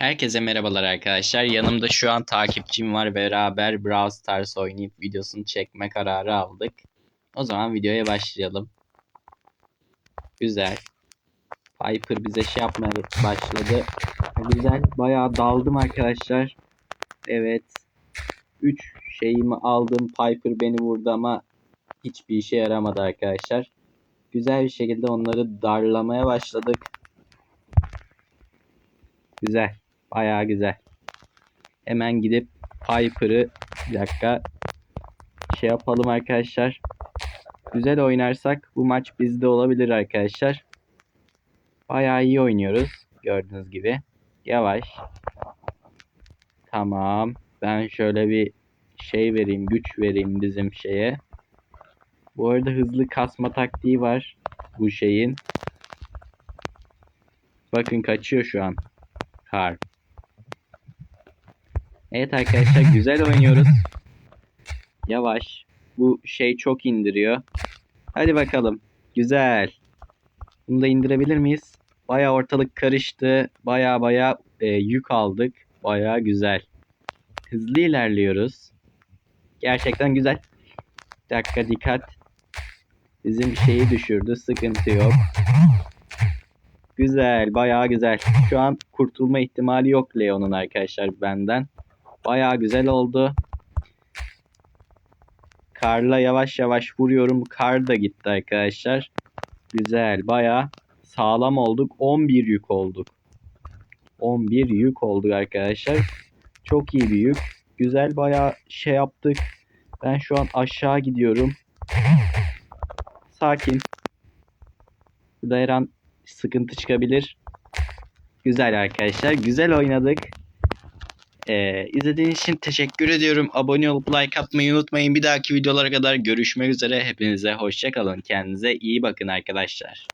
Herkese merhabalar arkadaşlar. Yanımda şu an takipçim var. Beraber Brawl Stars oynayıp videosunu çekme kararı aldık. O zaman videoya başlayalım. Güzel. Piper bize şey yapmaya başladı. Güzel. Bayağı daldım arkadaşlar. Evet. 3 şeyimi aldım. Piper beni vurdu ama hiçbir işe yaramadı arkadaşlar. Güzel bir şekilde onları darlamaya başladık. Güzel. Bayağı güzel. Hemen gidip Piper'ı bir dakika şey yapalım arkadaşlar. Güzel oynarsak bu maç bizde olabilir arkadaşlar. Bayağı iyi oynuyoruz. Gördüğünüz gibi. Yavaş. Tamam. Ben şöyle bir şey vereyim. Güç vereyim bizim şeye. Bu arada hızlı kasma taktiği var. Bu şeyin. Bakın kaçıyor şu an. Kar. Evet arkadaşlar güzel oynuyoruz. Yavaş. Bu şey çok indiriyor. Hadi bakalım. Güzel. Bunu da indirebilir miyiz? Baya ortalık karıştı. Baya baya e, yük aldık. Baya güzel. Hızlı ilerliyoruz. Gerçekten güzel. Bir dakika dikkat. Bizim şeyi düşürdü. Sıkıntı yok. Güzel. Bayağı güzel. Şu an kurtulma ihtimali yok Leon'un arkadaşlar benden. Bayağı güzel oldu. Karla yavaş yavaş vuruyorum. Kar da gitti arkadaşlar. Güzel. Bayağı sağlam olduk. 11 yük olduk. 11 yük olduk arkadaşlar. Çok iyi bir yük. Güzel bayağı şey yaptık. Ben şu an aşağı gidiyorum. Sakin. Burada her an sıkıntı çıkabilir. Güzel arkadaşlar. Güzel oynadık. Ee, izlediğiniz için teşekkür ediyorum. Abone olup like atmayı unutmayın. Bir dahaki videolara kadar görüşmek üzere. Hepinize hoşçakalın. Kendinize iyi bakın arkadaşlar.